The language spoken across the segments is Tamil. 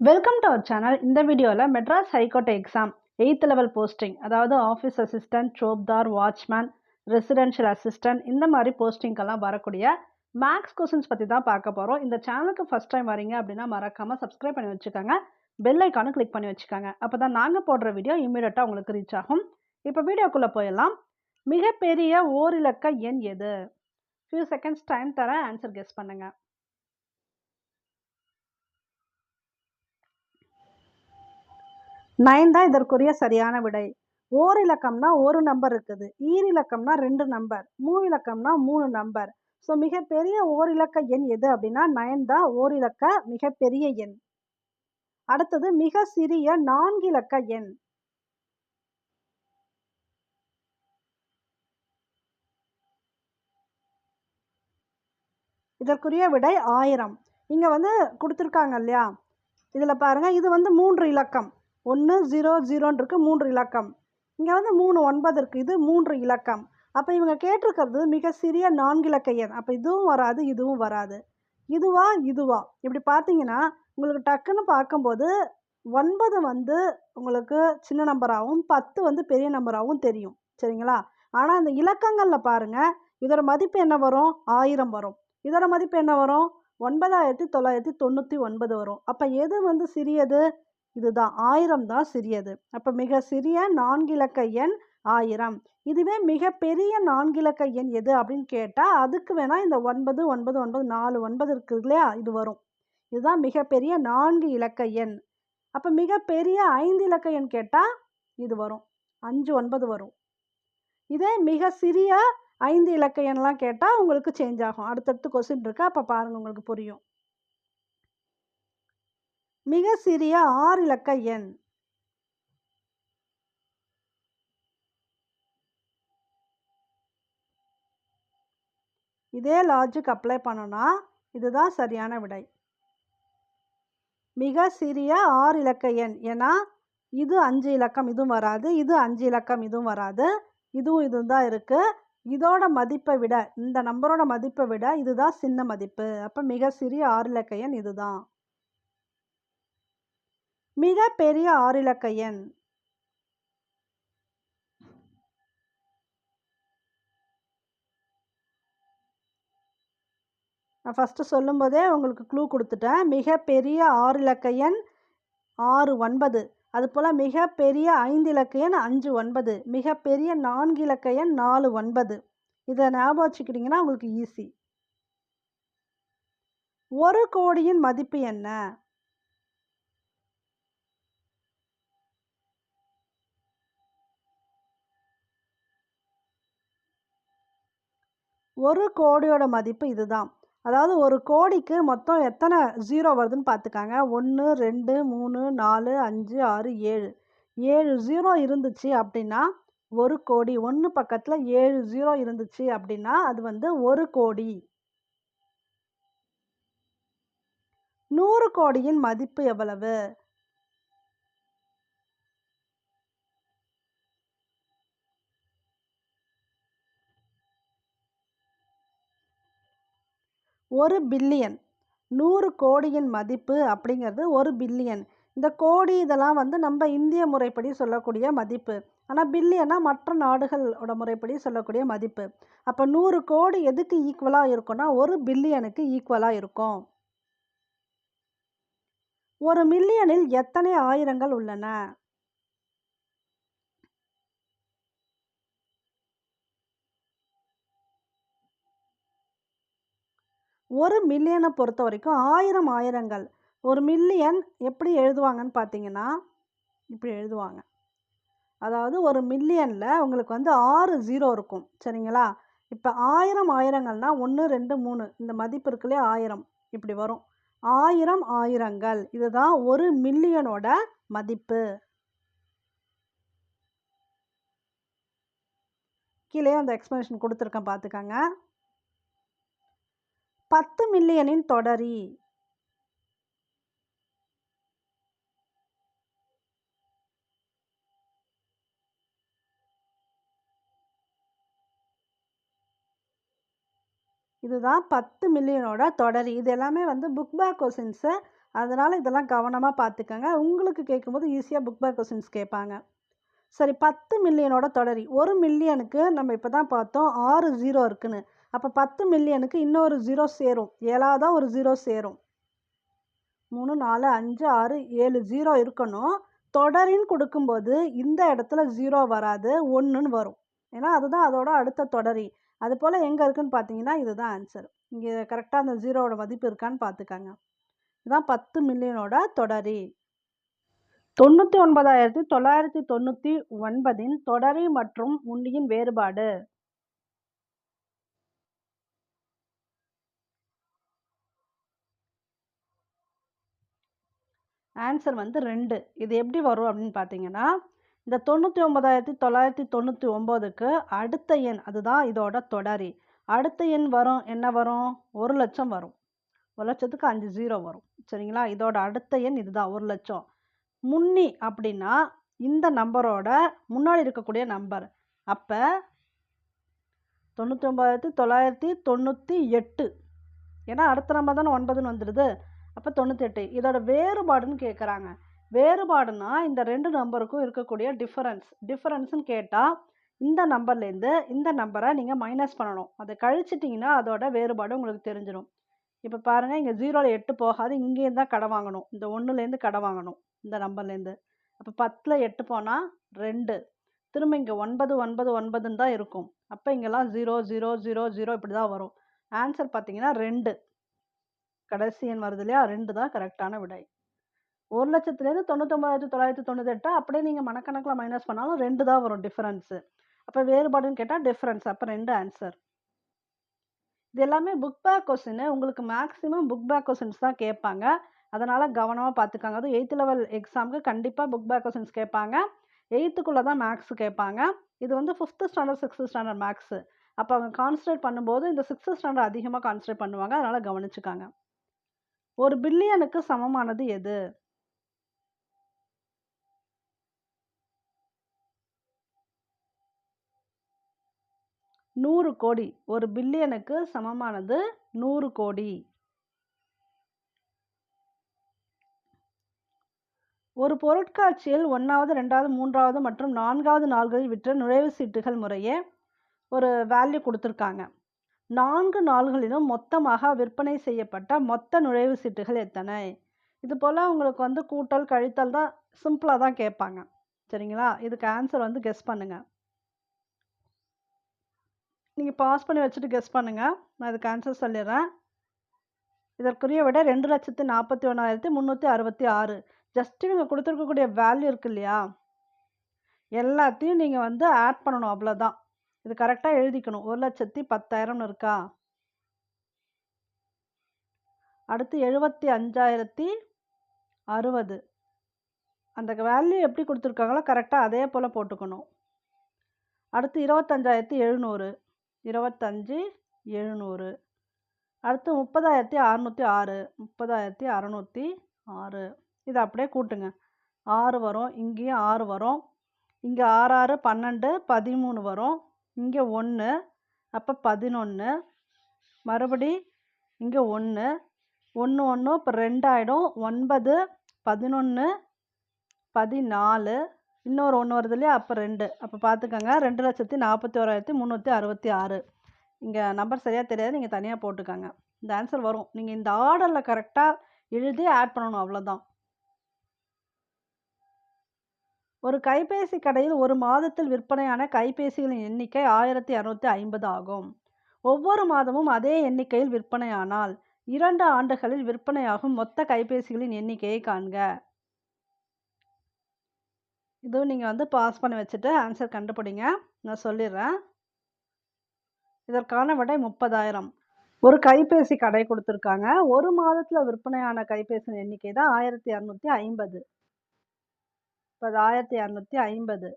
வெல்கம் டு அவர் சேனல் இந்த வீடியோவில் Madras high court exam eight level posting அதாவது ஆஃபீஸ் அசிஸ்டன்ட் ஜோப்தார் வாட்ச்மேன் ரெசிடென்ஷியல் அசிஸ்டன்ட் இந்த மாதிரி போஸ்டிங்கெல்லாம் வரக்கூடிய மேக்ஸ் கொஸ்டின்ஸ் பற்றி தான் பார்க்க போகிறோம் இந்த சேனலுக்கு ஃபஸ்ட் டைம் வரீங்க அப்படின்னா மறக்காமல் சப்ஸ்கிரைப் பண்ணி வச்சுக்கோங்க. பெல் ஐக்கானும் கிளிக் பண்ணி வச்சுக்கோங்க. அப்போ தான் நாங்கள் போடுற வீடியோ இம்மீடியட்டாக உங்களுக்கு ரீச் ஆகும். இப்போ வீடியோக்குள்ளே போயிடலாம். மிகப்பெரிய ஓரிலக்க எண் எது? ஃபியூ செகண்ட்ஸ் டைம் தரேன் ஆன்சர் கெஸ் பண்ணுங்கள் நைன் தான் இதற்குரிய சரியான விடை. ஓர் இலக்கம்னா ஒரு நம்பர் இருக்குது. ஈர் இலக்கம்னா ரெண்டு நம்பர் மூணு இலக்கம்னா மூணு நம்பர் ஸோ மிகப்பெரிய ஓர் இலக்க எண் எது அப்படின்னா நயன் தான் ஓர் இலக்க மிகப்பெரிய எண். அடுத்தது மிக சிறிய நான்கு இலக்க எண். இதற்குரிய விடை ஆயிரம். இங்கே வந்து கொடுத்துருக்காங்க இல்லையா? இதில் பாருங்கள் இது வந்து மூன்று இலக்கம். ஒன்று ஜீரோ ஜீரோன்னு இருக்குது மூன்று இலக்கம். இங்கே வந்து மூணு ஒன்பது இருக்குது இது மூன்று இலக்கம். அப்போ இவங்க கேட்டிருக்கிறது மிக சிறிய நான்கு இலக்க எண். அப்போ இதுவும் வராது இதுவும் வராது. இதுவா இதுவா? இப்படி பார்த்தீங்கன்னா உங்களுக்கு டக்குன்னு பார்க்கும்போது ஒன்பது வந்து உங்களுக்கு சின்ன நம்பராகவும் பத்து வந்து பெரிய நம்பராகவும் தெரியும். சரிங்களா? ஆனால் இந்த இலக்கங்களில் பாருங்கள் இதோட மதிப்பு என்ன வரும்? ஆயிரம் வரும். இதோட மதிப்பு என்ன வரும்? ஒன்பதாயிரத்தி தொள்ளாயிரத்தி தொண்ணூற்றி ஒன்பது வரும். அப்போ எது வந்து சிறியது? இதுதான். ஆயிரம் தான் சிறியது. அப்போ மிக சிறிய நான்கிலக்க எண் ஆயிரம். இதுவே மிகப்பெரிய நான்கிலக்க எண் எது அப்படின்னு கேட்டால் அதுக்கு வேணால் இந்த ஒன்பது ஒன்பது ஒன்பது நாலு ஒன்பது இருக்குது இல்லையா? இது வரும். இதுதான் மிகப்பெரிய நான்கு இலக்க எண். அப்போ மிகப்பெரிய ஐந்து இலக்க எண் கேட்டால் இது வரும். அஞ்சு ஒன்பது வரும். இதே மிக சிறிய ஐந்து இலக்க எண்லாம் கேட்டால் உங்களுக்கு சேஞ்ச் ஆகும். அடுத்தடுத்து கொஸ்டின் இருக்கு. அப்போ பாருங்கள் உங்களுக்கு புரியும். மிக சிறிய ஆறு இலக்க எண். இதே லாஜிக் அப்ளை பண்ணோன்னா இதுதான் சரியான விடை. மிக சிறிய ஆறு இலக்க எண். ஏன்னா இது அஞ்சு இலக்கம் இதுவும் வராது. இது அஞ்சு இலக்கம் இதுவும் வராது. இதுவும் இதுவும் தான் இருக்குது இதோட மதிப்பை விட இந்த நம்பரோட மதிப்பை விட இதுதான் சின்ன மதிப்பு. அப்போ மிக சிறிய ஆறு இலக்க எண் இதுதான். மிக பெரிய ஆறிலக்க எண் நான் ஃபஸ்ட்டு சொல்லும்போதே உங்களுக்கு க்ளூ கொடுத்துட்டேன். மிகப்பெரிய ஆறு இலக்க எண் ஆறு ஒன்பது. அதுபோல் மிகப்பெரிய ஐந்து இலக்க எண் அஞ்சு ஒன்பது. மிகப்பெரிய நான்கு இலக்க எண் நாலு ஒன்பது. இதை ஞாபகம் வச்சுக்கிட்டிங்கன்னா உங்களுக்கு ஈஸி ஒரு கோடியின் மதிப்பு என்ன? ஒரு கோடியோட மதிப்பு இதுதான். அதாவது ஒரு கோடிக்கு மொத்தம் எத்தனை ஜீரோ வருதுன்னு பார்த்துக்காங்க ஒன்று ரெண்டு மூணு நாலு அஞ்சு ஆறு ஏழு. ஏழு ஜீரோ இருந்துச்சு அப்படின்னா ஒரு கோடி. ஒன்று பக்கத்தில் ஏழு ஜீரோ இருந்துச்சு அப்படின்னா அது வந்து ஒரு கோடி. நூறு கோடியின் மதிப்பு எவ்வளவு? ஒரு பில்லியன். நூறு கோடியின் மதிப்பு அப்படிங்கிறது ஒரு பில்லியன். இந்த கோடி இதெல்லாம் வந்து நம்ம இந்திய முறைப்படி சொல்லக்கூடிய மதிப்பு. ஆனால் பில்லியனா மற்ற நாடுகளோட முறைப்படி சொல்லக்கூடிய மதிப்பு. அப்போ நூறு கோடி எதுக்கு ஈக்குவலாக இருக்கும்னா ஒரு பில்லியனுக்கு ஈக்குவலாக இருக்கும். ஒரு மில்லியனில் எத்தனை ஆயிரங்கள் உள்ளன? ஒரு மில்லியனை பொறுத்த வரைக்கும் ஆயிரம் ஆயிரங்கள். ஒரு மில்லியன் எப்படி எழுதுவாங்கன்னு பார்த்தீங்கன்னா இப்படி எழுதுவாங்க. அதாவது ஒரு மில்லியனில் உங்களுக்கு வந்து ஆறு ஜீரோ இருக்கும். சரிங்களா? இப்போ ஆயிரம் ஆயிரங்கள்னால் ஒன்று ரெண்டு மூணு. இந்த மதிப்பு இருக்குல்லையே? ஆயிரம். இப்படி வரும். ஆயிரம் ஆயிரங்கள். இதுதான் ஒரு மில்லியனோட மதிப்பு. கீழே அந்த எக்ஸ்பிளனேஷன் கொடுத்துருக்கேன் பார்த்துக்கங்க. பத்து மில்லியனின் தொடரி. இதுதான் பத்து மில்லியனோட தொடரி. இது எல்லாமே வந்து புக் பேக் கொஸ்டின்ஸு அதனால் இதெல்லாம் கவனமாக பார்த்துக்கங்க உங்களுக்கு கேட்கும்போது ஈஸியாக புக் பேக் கொஸ்டின்ஸ் கேட்பாங்க. சரி பத்து மில்லியனோட தொடரி. ஒரு மில்லியனுக்கு நம்ம இப்போ தான் பார்த்தோம் ஆறு ஜீரோ இருக்குன்னு. அப்போ பத்து மில்லியனுக்கு இன்னொரு ஜீரோ சேரும். ஏழாவதாக ஒரு ஜீரோ சேரும். மூணு நாலு அஞ்சு ஆறு ஏழு ஜீரோ இருக்கணும். தொடரின்னு கொடுக்கும்போது இந்த இடத்துல ஜீரோ வராது ஒன்றுன்னு வரும். ஏன்னா அதுதான் அதோட அடுத்த தொடரி. அது போல் எங்கே இருக்குதுன்னு பார்த்தீங்கன்னா இதுதான் ஆன்சர் இங்கே கரெக்டாக அந்த ஜீரோவோட மதிப்பு இருக்கான்னு பார்த்துக்காங்க. இதுதான் பத்து மில்லியனோட தொடரி. தொண்ணூற்றி ஒன்பதாயிரத்தி தொள்ளாயிரத்தி தொண்ணூற்றி ஒன்பதின் தொடரி மற்றும் உண்டியின் வேறுபாடு. ஆன்சர் வந்து ரெண்டு. இது எப்படி வரும் அப்படின்னு பார்த்தீங்கன்னா இந்த தொண்ணூற்றி ஒம்பதாயிரத்தி தொள்ளாயிரத்தி தொண்ணூற்றி ஒம்போதுக்கு அடுத்த எண் அதுதான் இதோட தொடரி. அடுத்த எண் வரும் என்ன வரும்? ஒரு லட்சம் வரும். ஒரு லட்சத்துக்கு அஞ்சு ஜீரோ வரும். சரிங்களா? இதோட அடுத்த எண் இதுதான் ஒரு லட்சம். முன்னி அப்படின்னா இந்த நம்பரோட முன்னாடி இருக்கக்கூடிய நம்பர். அப்போ தொண்ணூற்றி ஒம்பதாயிரத்தி தொள்ளாயிரத்தி தொண்ணூற்றி எட்டு. ஏன்னா அடுத்த நம்பர் தானே ஒன்பதுன்னு வந்துடுது. அப்போ தொண்ணூத்தெட்டு. இதோட வேறுபாடுன்னு கேட்குறாங்க வேறுபாடுனா இந்த ரெண்டு நம்பருக்கும் இருக்கக்கூடிய டிஃபரன்ஸ் டிஃபரன்ஸ்னு கேட்டால் இந்த நம்பர்லேருந்து இந்த நம்பரை நீங்கள் மைனஸ் பண்ணணும். அதை கழிச்சிட்டிங்கன்னா அதோட வேறுபாடு உங்களுக்கு தெரிஞ்சிடும் இப்போ பாருங்கள் இங்கே ஜீரோவில் எட்டு போகாது. இங்கேருந்து தான் கடை வாங்கணும். இந்த ஒன்றுலேருந்து கடை வாங்கணும் இந்த நம்பர்லேருந்து அப்போ பத்தில் எட்டு போனால் ரெண்டு. திரும்ப இங்கே ஒன்பது ஒன்பது ஒன்பதுன்னு தான் இருக்கும். அப்போ இங்கெல்லாம் ஜீரோ ஜீரோ ஜீரோ ஜீரோ இப்படி தான் வரும். ஆன்சர் பார்த்தீங்கன்னா ரெண்டு. கடைசி எண் வருது இல்லையா? ரெண்டு தான் கரெக்டான விடை. ஒரு லட்சத்துலேருந்து தொண்ணூத்தொம்பதாயிரத்தி தொள்ளாயிரத்தி தொண்ணூத்தெட்டு அப்படியே நீங்கள் மனக்கணக்கில் மைனஸ் பண்ணாலும் ரெண்டு தான் வரும் டிஃப்ரென்ஸு அப்போ வேறுபாடுன்னு கேட்டால் டிஃப்ரென்ஸ் அப்போ ரெண்டு ஆன்சர் இது எல்லாமே புக் பேக் கொஸ்டின் உங்களுக்கு மேக்ஸிமம் புக் பேக் கொஸ்டின்ஸ் தான் கேட்பாங்க. அதனால் கவனமாக பார்த்துக்காங்க. அதுவும் எயித்து லெவல் எக்ஸாமுக்கு கண்டிப்பாக புக் பேக் கொஸ்டின்ஸ் கேட்பாங்க. எயித்துக்குள்ளே தான் மேக்ஸ் கேட்பாங்க. இது வந்து fifth standard sixth standard max அப்போ அவங்க கான்சன்ட்ரேட் பண்ணும்போது இந்த சிக்ஸ்த்து ஸ்டாண்டர்ட் அதிகமாக கான்சன்ட்ரேட் பண்ணுவாங்க. அதனால் கவனிச்சுக்காங்க. ஒரு பில்லியனுக்கு சமமானது எது? நூறு கோடி. ஒரு பில்லியனுக்கு சமமானது நூறு கோடி. ஒரு பொருட்காட்சியில் ஒன்றாவது ரெண்டாவது மூன்றாவது மற்றும் நான்காவது நாள்களில் விற்ற நுழைவு சீட்டுகள் முறையே ஒரு வேல்யூ கொடுத்துருக்காங்க. நான்கு நாள்களிலும் மொத்தமாக விற்பனை செய்யப்பட்ட மொத்த நுழைவு சீட்டுகள் எத்தனை? இது போல் உங்களுக்கு வந்து கூட்டல் கழித்தல் தான் சிம்பிளாக தான் கேட்பாங்க. சரிங்களா? இதுக்கு ஆன்சர் வந்து கெஸ் பண்ணுங்கள் நீங்கள் பாஸ் பண்ணி வச்சுட்டு கெஸ் பண்ணுங்கள் நான் இதுக்கு ஆன்சர் சொல்லிடுறேன். இதற்குரிய விட ரெண்டு லட்சத்து நாற்பத்தி ஒன்றாயிரத்தி முந்நூற்றி அறுபத்தி ஆறு. ஜஸ்ட்டு நீங்கள் கொடுத்துருக்கக்கூடிய வேல்யூ இருக்கு இல்லையா? எல்லாத்தையும் நீங்கள் வந்து ஆட் பண்ணணும் அவ்வளோதான் இது கரெக்டாக எழுதிக்கணும். ஒரு லட்சத்தி பத்தாயிரம்னு இருக்கா? அடுத்து எழுபத்தி அஞ்சாயிரத்தி அறுபது. அந்த வேல்யூ எப்படி கொடுத்துருக்காங்களோ கரெக்டாக அதே போல் போட்டுக்கணும். அடுத்து இருபத்தஞ்சாயிரத்தி எழுநூறு. இருபத்தஞ்சி எழுநூறு. அடுத்து முப்பதாயிரத்தி அறநூற்றி ஆறு. முப்பதாயிரத்தி அறநூற்றி ஆறு. இதை அப்படியே கூட்டுங்க. ஆறு வரும் இங்கேயும் ஆறு வரும். இங்கே ஆறு ஆறு பன்னெண்டு பதிமூணு வரும். இங்கே ஒன்று அப்போ பதினொன்று மறுபடி இங்கே ஒன்று ஒன்று ஒன்று இப்போ ரெண்டாயிடும் ஒன்பது பதினொன்று பதினாலு இன்னொரு ஒன்று வருது இல்லையா? அப்போ ரெண்டு. அப்போ பார்த்துக்கோங்க ரெண்டு லட்சத்தி நாற்பத்தி ஓராயிரத்தி முந்நூற்றி அறுபத்தி ஆறு. இங்கே நம்பர் சரியாக தெரியாது நீங்கள் தனியாக போட்டுக்கோங்க. இந்த ஆன்சர் வரும். நீங்கள் இந்த ஆர்டரில் கரெக்டாக எழுதி ஆட் பண்ணணும் அவ்வளோதான் ஒரு கைபேசி கடையில் ஒரு மாதத்தில் விற்பனையான கைபேசிகளின் எண்ணிக்கை ஆயிரத்தி இரநூத்தி ஐம்பது ஆகும். ஒவ்வொரு மாதமும் அதே எண்ணிக்கையில் விற்பனையானால் இரண்டு ஆண்டுகளில் விற்பனையாகும் மொத்த கைபேசிகளின் எண்ணிக்கையை காண்க. இதுவும் நீங்கள் வந்து பாஸ் பண்ணி வச்சுட்டு ஆன்சர் கண்டுபிடிங்க. நான் சொல்லிடுறேன். இதற்கான விடை முப்பதாயிரம். ஒரு கைபேசி கடை கொடுத்துருக்காங்க. ஒரு மாதத்தில் விற்பனையான கைபேசியின் எண்ணிக்கை தான் ஆயிரத்தி இரநூத்தி ஐம்பது. இப்போ அது ஆயிரத்தி இரநூத்தி ஐம்பது.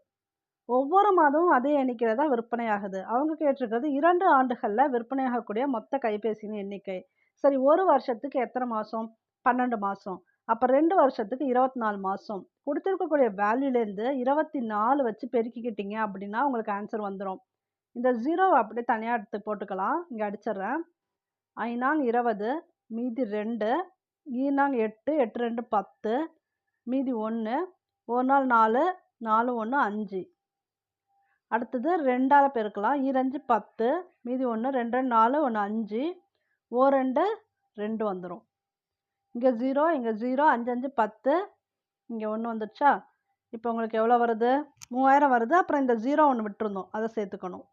ஒவ்வொரு மாதமும் அதே எண்ணிக்கையில் தான் விற்பனையாகுது. அவங்க கேட்டிருக்கிறது இரண்டு ஆண்டுகளில் விற்பனையாகக்கூடிய மொத்த கைபேசியின் எண்ணிக்கை. சரி ஒரு வருஷத்துக்கு எத்தனை மாதம் பன்னெண்டு மாதம் அப்போ ரெண்டு வருஷத்துக்கு இருபத்தி நாலு மாதம் கொடுத்துருக்கக்கூடிய வேல்யூலேருந்து இருபத்தி நாலு வச்சு பெருக்கிக்கிட்டீங்க அப்படின்னா உங்களுக்கு ஆன்சர் வந்துடும் இந்த ஜீரோ அப்படியே தனியாக எடுத்து போட்டுக்கலாம். இங்கே அடிச்சிடுறேன். ஐநாங் இருபது மீதி ரெண்டு ஈனாங்க எட்டு எட்டு ரெண்டு பத்து மீதி ஒன்று ஒரு நாள் நாலு நாலு ஒன்று அஞ்சு. அடுத்தது ரெண்டால் பெருக்கலாம். இரஞ்சு பத்து மீதி ஒன்று ரெண்டு ரெண்டு நாலு ஒன்று அஞ்சு. ஓ ரெண்டு ரெண்டு வந்துடும் இங்கே ஜீரோ இங்கே ஜீரோ அஞ்சு அஞ்சு பத்து. இங்கே ஒன்று வந்துடுச்சா இப்போ உங்களுக்கு எவ்வளோ வருது? மூவாயிரம் வருது. அப்புறம் இந்த ஜீரோ ஒன்று விட்டுருந்தோம். அதை சேர்த்துக்கணும்.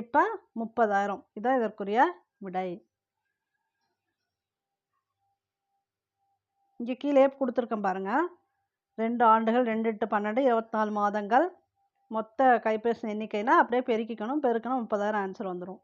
இப்போ முப்பதாயிரம். இதான் இதற்குரிய விடை. இங்கே கீழே கொடுத்துருக்கேன் பாருங்கள் ரெண்டு ஆண்டுகள் ரெண்டு எட்டு பன்னெண்டு இருபத்தி நாலு மாதங்கள் மொத்த கைபேசி எண்ணிக்கைனா அப்படியே பெருக்கிக்கணும் பெருக்கணும் முப்பதாயிரம் ஆன்சர் வந்துடும்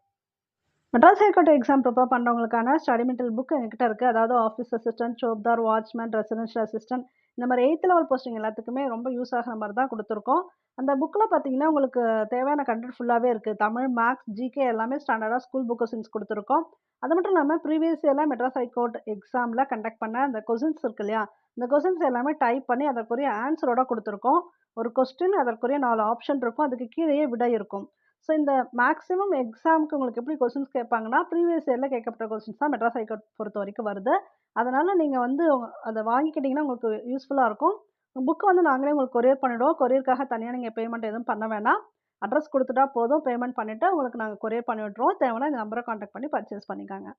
Madras high court exam prepare பண்ணுறவங்களுக்கான study material book எங்ககிட்ட இருக்குது அதாவது ஆஃபீஸ் அசிஸ்டன்ட் ஷோப்தார் வாட்ச்மேன் ரெசிடென்ஷியல் அசிஸ்டன்ட் இந்த மாதிரி எயித் லெவல் போஸ்டிங் எல்லாத்துக்குமே ரொம்ப யூஸ் ஆகிற மாதிரி தான் கொடுத்துருக்கோம். அந்த புக்கில் பார்த்தீங்கன்னா உங்களுக்கு தேவையான கண்டென்ட் ஃபுல்லாகவே இருக்குது தமிழ் மேக்ஸ் ஜிகே எல்லாமே ஸ்டாண்டர்டாக ஸ்கூல் புக் கொஸ்டின்ஸ் கொடுத்துருக்கோம். அது மட்டும் இல்லாமல் ப்ரீவியஸ் இயரில் மெட்ராஸ் ஹைகோர்ட் எக்ஸாமில் கண்டக்ட் பண்ண அந்த கொஸ்டின்ஸ் இருக்கு இல்லையா? இந்த கொஸ்டின்ஸ் எல்லாமே டைப் பண்ணி அதற்குரிய ஆன்சரோட கொடுத்துருக்கோம். ஒரு கொஸ்டின் அதற்குரிய நாலு ஆப்ஷன் இருக்கும். அதுக்கு கீழேயே விடை இருக்கும். ஸோ இந்த மேக்ஸிமம் எக்ஸாமுக்கு உங்களுக்கு எப்படி கொஸ்டின்ஸ் கேட்பாங்கன்னா ப்ரீவியஸ் இயரில் கேட்கப்பட்ட கொஸ்டின்ஸ் தான் மெட்ராஸ் ஹைகோர்ட் பொறுத்த வரைக்கும் வருது. அதனால் நீங்கள் வந்து அதை வாங்கிக்கிட்டிங்கன்னா உங்களுக்கு யூஸ்ஃபுல்லாக இருக்கும். புக்கு வந்து நாங்களே உங்களுக்கு கொரியர் பண்ணிவிடுவோம் கொரியருக்காக தனியாக நீங்கள் பேமெண்ட் எதுவும் பண்ண வேணாம். அட்ரஸ் கொடுத்துட்டா போதும். பேமெண்ட் பண்ணிவிட்டு உங்களுக்கு நாங்கள் கொரியர் பண்ணி விட்ருவோம் தேவைன்னா இந்த நம்பரை காண்டாக்ட் பண்ணி பர்ச்சேஸ் பண்ணிக்காங்க.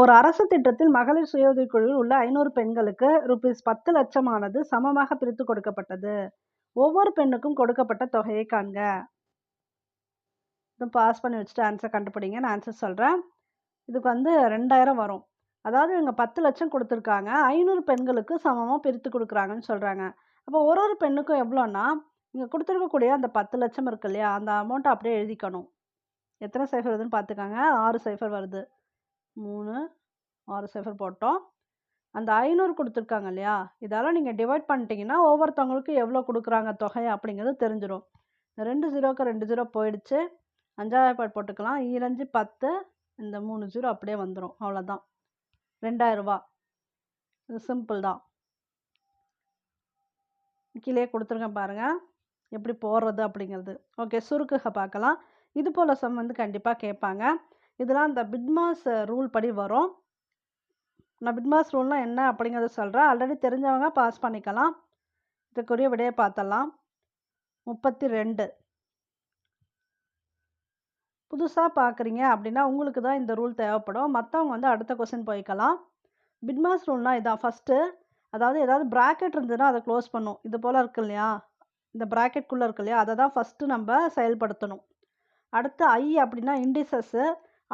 ஒரு அரசு திட்டத்தில் மகளிர் சுய உதவிக்குழுவில் உள்ள ஐநூறு பெண்களுக்கு ருபீஸ் பத்து லட்சமானது சமமாக பிரித்து கொடுக்கப்பட்டது. ஒவ்வொரு பெண்ணுக்கும் கொடுக்கப்பட்ட தொகையை காண்க. இது பாஸ் பண்ணி வச்சுட்டு ஆன்சர் கண்டுபிடிங்க. நான் ஆன்சர் சொல்கிறேன் இதுக்கு வந்து ரெண்டாயிரம் வரும். அதாவது இவங்க பத்து லட்சம் கொடுத்துருக்காங்க. ஐநூறு பெண்களுக்கு சமமாக பிரித்து கொடுக்குறாங்கன்னு சொல்கிறாங்க அப்போ ஒரு ஒரு பெண்ணுக்கும் எவ்வளோன்னா இங்கே கொடுத்துருக்கக்கூடிய அந்த பத்து லட்சம் இருக்கு இல்லையா அந்த அமௌண்ட்டை அப்படியே எழுதிக்கணும். எத்தனை சைஃபர் வருதுன்னு பார்த்துக்கோங்க. ஆறு சைஃபர் வருது. மூணு ஆறு சைஃபர் போட்டோம். அந்த ஐநூறு கொடுத்துருக்காங்க இல்லையா இதெல்லாம் நீங்கள் டிவைட் பண்ணிட்டீங்கன்னா ஒவ்வொருத்தவங்களுக்கு எவ்வளோ கொடுக்குறாங்க தொகை அப்படிங்கிறது தெரிஞ்சிடும் ரெண்டு ஜீரோக்கு ரெண்டு ஜீரோ போயிடுச்சு. அஞ்சாயிரம் பாட் போட்டுக்கலாம். ஈரஞ்சு பத்து இந்த மூணு ஜீரோ அப்படியே வந்துடும் அவ்வளோதான் ரெண்டாயிரரூபா. இது சிம்பிள் தான். கீழே கொடுத்துருக்கேன் பாருங்கள் எப்படி போடுறது அப்படிங்கிறது. ஓகே சுருக்குக பார்க்கலாம். இது போல் சம் வந்து கண்டிப்பாக கேட்பாங்க. இதெல்லாம் இந்த பிட்மாஸ் ரூல் படி வரும். நான் பிட்மாஸ் ரூல்னால் என்ன அப்படிங்கிறத சொல்கிறேன் ஆல்ரெடி தெரிஞ்சவங்க பாஸ் பண்ணிக்கலாம். இதுக்குரிய விடையை பார்த்தலாம் முப்பத்தி ரெண்டு. புதுசாக பார்க்குறீங்க அப்படின்னா உங்களுக்கு தான் இந்த ரூல் தேவைப்படும். மற்றவங்க வந்து அடுத்த கொஸ்டின் போய்க்கலாம். பிட்மாஸ் ரூல்னால் இதான். ஃபஸ்ட்டு அதாவது ஏதாவது ப்ராக்கெட் இருந்ததுன்னா அதை க்ளோஸ் பண்ணும். இது போல் இருக்கு இல்லையா? இந்த ப்ராக்கெட்குள்ளே இருக்கு இல்லையா? அதை தான் ஃபஸ்ட்டு நம்ம செயல்படுத்தணும். அடுத்து ஐ அப்படின்னா இண்டிசஸ்ஸு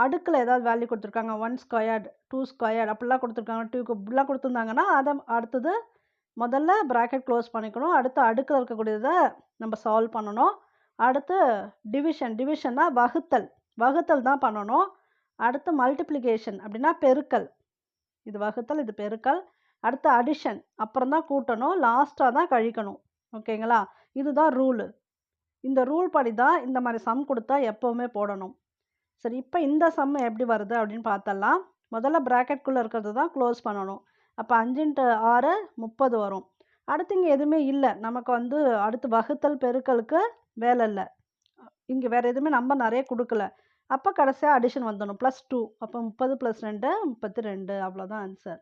அடுக்கில் ஏதாவது வேல்யூ கொடுத்துருக்காங்க. ஒன் ஸ்கொயர்டு டூ ஸ்கொயர்டு அப்படிலாம் கொடுத்துருக்காங்க. டூ இப்படிலாம் கொடுத்துருந்தாங்கன்னா அதை அடுத்தது முதல்ல ப்ராக்கெட் க்ளோஸ் பண்ணிக்கணும். அடுத்து அடுக்கில் இருக்கக்கூடியதை நம்ம சால்வ் பண்ணணும். அடுத்து டிவிஷன் டிவிஷன்னா வகுத்தல். வகுத்தல் தான் பண்ணணும். அடுத்து மல்டிப்ளிகேஷன் அப்படின்னா பெருக்கல். இது வகுத்தல் இது பெருக்கல். அடுத்து அடிஷன் அப்புறம் தான் கூட்டணும். லாஸ்ட்டாக தான் கழிக்கணும். ஓகேங்களா இதுதான் ரூலு இந்த ரூல் படி தான் இந்த மாதிரி சம் கொடுத்தா எப்போவுமே போடணும். சரி இப்போ இந்த சம் எப்படி வருது அப்படின்னு பார்த்தலாம் முதல்ல ப்ராக்கெட்குள்ளே இருக்கிறது தான் க்ளோஸ் பண்ணணும். அப்போ அஞ்சுன்ட்டு ஆறு முப்பது வரும். அடுத்து இங்கே எதுவுமே இல்லை. நமக்கு வந்து அடுத்து வகுத்தல் பெருக்கலுக்கு வேலை இல்லை. இங்கே வேறு எதுவுமே நம்ம நிறைய கொடுக்கல. அப்போ கடைசியாக அடிஷன் வந்துடணும் ப்ளஸ் டூ அப்போ முப்பது ப்ளஸ் ரெண்டு முப்பத்தி ரெண்டு. அவ்வளோதான் ஆன்சர்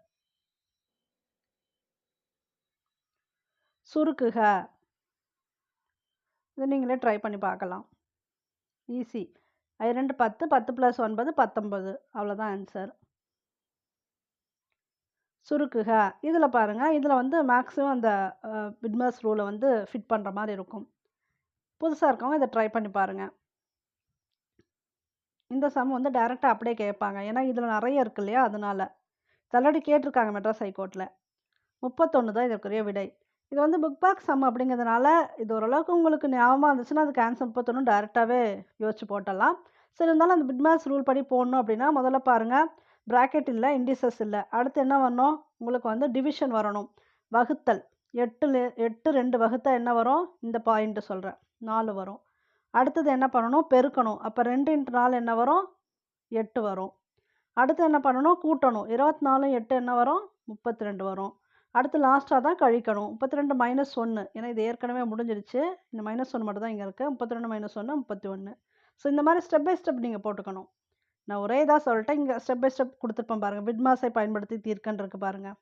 சுருக்குக. இதை நீங்களே ட்ரை பண்ணி பார்க்கலாம். ஈஸி ஐ ரெண்டு பத்து பத்து ப்ளஸ் ஒன்பது பத்தொம்பது அவ்வளோதான் ஆன்சர் சுருக்குக. இதில் பாருங்கள் இதில் வந்து மேக்ஸிமம் அந்த பிட்மஸ் ரூலை வந்து ஃபிட் பண்ணுற மாதிரி இருக்கும். புதுசாக இருக்கவங்க இதை ட்ரை பண்ணி பாருங்கள் இந்த சம் வந்து டைரெக்டாக அப்படியே கேட்பாங்க ஏன்னா இதில் நிறைய இருக்கு இல்லையா? அதனால. தள்ளாடி கேட்டிருக்காங்க மெட்ராஸ் ஹைகோர்ட்டில் முப்பத்தொன்று தான் இதற்குரிய விடை. இது வந்து புக் பாக் சம் அப்படிங்கிறதுனால இது ஓரளவுக்கு உங்களுக்கு ஞாபகமாக இருந்துச்சுன்னா அதுக்கு ஆன்சர் முப்பத்தொன்று டேரெக்டாகவே யோசிச்சு போட்டலாம். சரி இருந்தாலும் அந்த பிட்மேஸ் ரூல் படி போடணும் அப்படின்னா முதல்ல பாருங்கள் ப்ராக்கெட் இல்லை இண்டிசஸ் இல்லை. அடுத்து என்ன வரணும்? உங்களுக்கு வந்து டிவிஷன் வரணும். வகுத்தல். எட்டு எட்டு ரெண்டு வகுத்தா என்ன வரும்? இந்த பாயிண்ட்டு சொல்கிறேன் நாலு வரும். அடுத்தது என்ன பண்ணணும்? பெருக்கணும். அப்போ ரெண்டு இன்ட்டு நாலு என்ன வரும்? எட்டு வரும். அடுத்து என்ன பண்ணணும்? கூட்டணும். இருபத்தி நாலு எட்டு என்ன வரும்? முப்பத்தி ரெண்டு வரும். அடுத்து லாஸ்ட்டாக தான் கழிக்கணும். முப்பத்தி ரெண்டு மைனஸ் ஒன்று ஏன்னா இது ஏற்கனவே முடிஞ்சிருச்சு. இந்த மைனஸ் ஒன்று மட்டும் தான் இங்கே இருக்குது முப்பத்தி ரெண்டு மைனஸ் ஒன்று முப்பத்தி ஒன்று ஸோ இந்த மாதிரி ஸ்டெப் பை ஸ்டெப் நீங்கள் போட்டுக்கணும். நான் ஒரே இதாக சொல்லிட்டேன். இங்கே ஸ்டெப் பை ஸ்டெப் கொடுத்துருப்பேன் பாருங்கள் விட்மாஸை பயன்படுத்தி தீர்க்கன்னு இருக்குது பாருங்கள்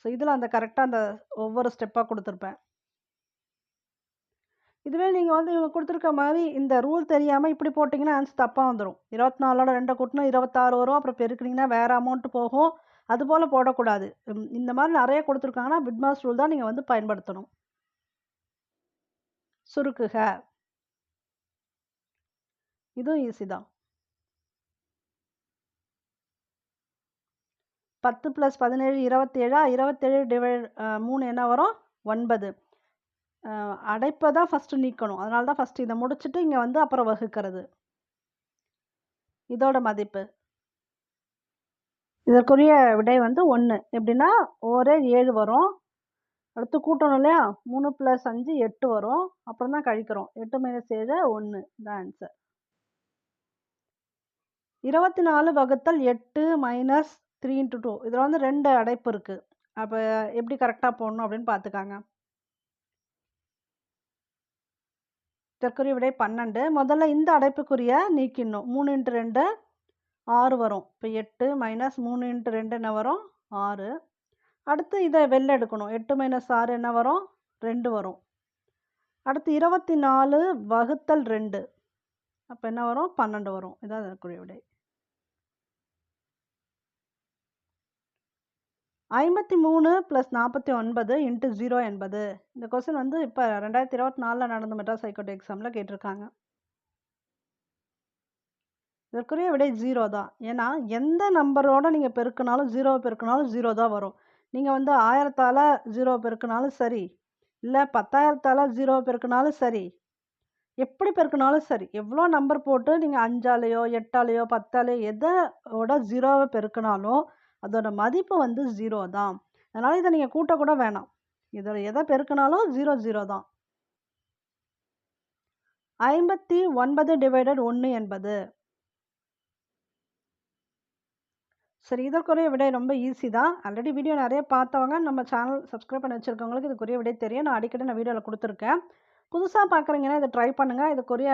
ஸோ இதில் அந்த கரெக்டாக அந்த ஒவ்வொரு ஸ்டெப்பாக கொடுத்துருப்பேன். இதுவே நீங்கள் வந்து இவங்க கொடுத்துருக்க மாதிரி இந்த ரூல் தெரியாமல் இப்படி போட்டிங்கன்னா ஆன்சர் தப்பாக வந்துடும் இருபத்தி நாலோட ரெண்டை கூட்டினா இருபத்தாறு வரும். அப்புறம் பெருக்குனிங்கன்னா வேறு அமௌண்ட்டு போகும். அதுபோல் போடக்கூடாது. இந்த மாதிரி நிறைய கொடுத்துருக்காங்கன்னா பிட்மாஸ் ரூல் தான் நீங்கள் வந்து பயன்படுத்தணும். சுருக்குக. இதுவும் ஈஸி தான். பத்து ப்ளஸ் பதினேழு இருபத்தேழா? இருபத்தேழு டிவைட் மூணு என்ன வரும்? ஒன்பது. அடைப்பை தான் ஃபஸ்ட்டு நீக்கணும். அதனால தான் ஃபஸ்ட்டு இதை முடிச்சுட்டு இங்கே வந்து அப்புறம் வகுக்கிறது. இதோட மதிப்பு. இதற்குரிய விடை வந்து ஒன்று எப்படின்னா ஒரே ஏழு வரும். அடுத்து கூட்டணும் இல்லையா? மூணு ப்ளஸ் அஞ்சு எட்டு வரும். அப்புறம் தான் கழிக்கிறோம். எட்டு மைனஸ் ஏழு ஒன்று தான் ஆன்சர் இருபத்தி நாலு வகுத்தல் எட்டு மைனஸ் த்ரீ இன்ட்டு டூ இதில் வந்து ரெண்டு அடைப்பு இருக்குது அப்போ எப்படி கரெக்டாக போடணும் அப்படின்னு பார்த்துக்காங்க. இதற்குரிய விடை பன்னெண்டு. முதல்ல இந்த அடைப்புக்குரிய நீக்கிடணும். மூணு இன்ட்டு ரெண்டு ஆறு வரும். இப்போ எட்டு மைனஸ் மூணு இன்ட்டு ரெண்டு என்ன வரும்? ஆறு. அடுத்து இதை வெளில எடுக்கணும். எட்டு மைனஸ் ஆறு என்ன வரும்? ரெண்டு வரும். அடுத்து இருபத்தி நாலு வகுத்தல் ரெண்டு. அப்போ என்ன வரும்? பன்னெண்டு வரும். இதான் அதற்குரிய விடை. ஐம்பத்தி மூணு ப்ளஸ் நாற்பத்தி ஒன்பது இன்ட்டு ஜீரோ என்பது. இந்த கொஸ்டின் வந்து இப்போ ரெண்டாயிரத்தி இருபத்தி நாலில் நடந்த மெட்ராஸ் ஹைகோர்ட் எக்ஸாமில் கேட்டிருக்காங்க. இதற்குரிய விடை ஜீரோ தான். ஏன்னா எந்த நம்பரோட நீங்கள் பெருக்கினாலும் ஜீரோ பெருக்கினாலும் ஜீரோ தான் வரும். நீங்கள் வந்து ஆயிரத்தால் ஜீரோ பெருக்கினாலும் சரி இல்லை பத்தாயிரத்தால் ஜீரோ பெருக்கினாலும் சரி எப்படி பெருக்கினாலும் சரி எவ்வளோ நம்பர் போட்டு நீங்கள் அஞ்சாலேயோ எட்டாலேயோ பத்தாலேயோ எதோட ஜீரோவை பெருக்கினாலும் அதோட மதிப்பு வந்து ஜீரோ தான். அதனால் இதை நீங்கள் கூட்டக்கூட வேணாம். இதில் எதை பெருக்கினாலும் ஜீரோ ஜீரோ தான். ஐம்பத்தி ஒன்பது டிவைடட் ஒன்று என்பது. சரி இதற்குரிய விடை ரொம்ப ஈஸி தான். ஆல்ரெடி வீடியோ நிறைய பார்த்தவங்க நம்ம சேனல் சப்ஸ்கிரைப் பண்ணி வச்சுருக்கவங்களுக்கு இதுக்குரிய விடை தெரியும். நான் அடிக்கடி நான் வீடியோவில் கொடுத்துருக்கேன். புதுசாக பார்க்குறீங்கன்னா இதை ட்ரை பண்ணுங்கள் இதுக்குரிய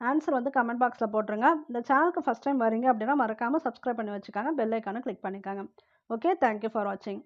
ஆன்சர் வந்து கமெண்ட் பாக்ஸில் போட்டுருங்க. இந்த சேனலுக்கு ஃபஸ்ட் டைம் வரீங்க அப்படின்னா மறக்காமல் சப்ஸ்கிரைப் பண்ணி வச்சுக்காங்க. பெல் ஐக்கானை கிளிக் பண்ணிக்காங்க. ஓகே தேங்க்யூ ஃபார் வாட்சிங்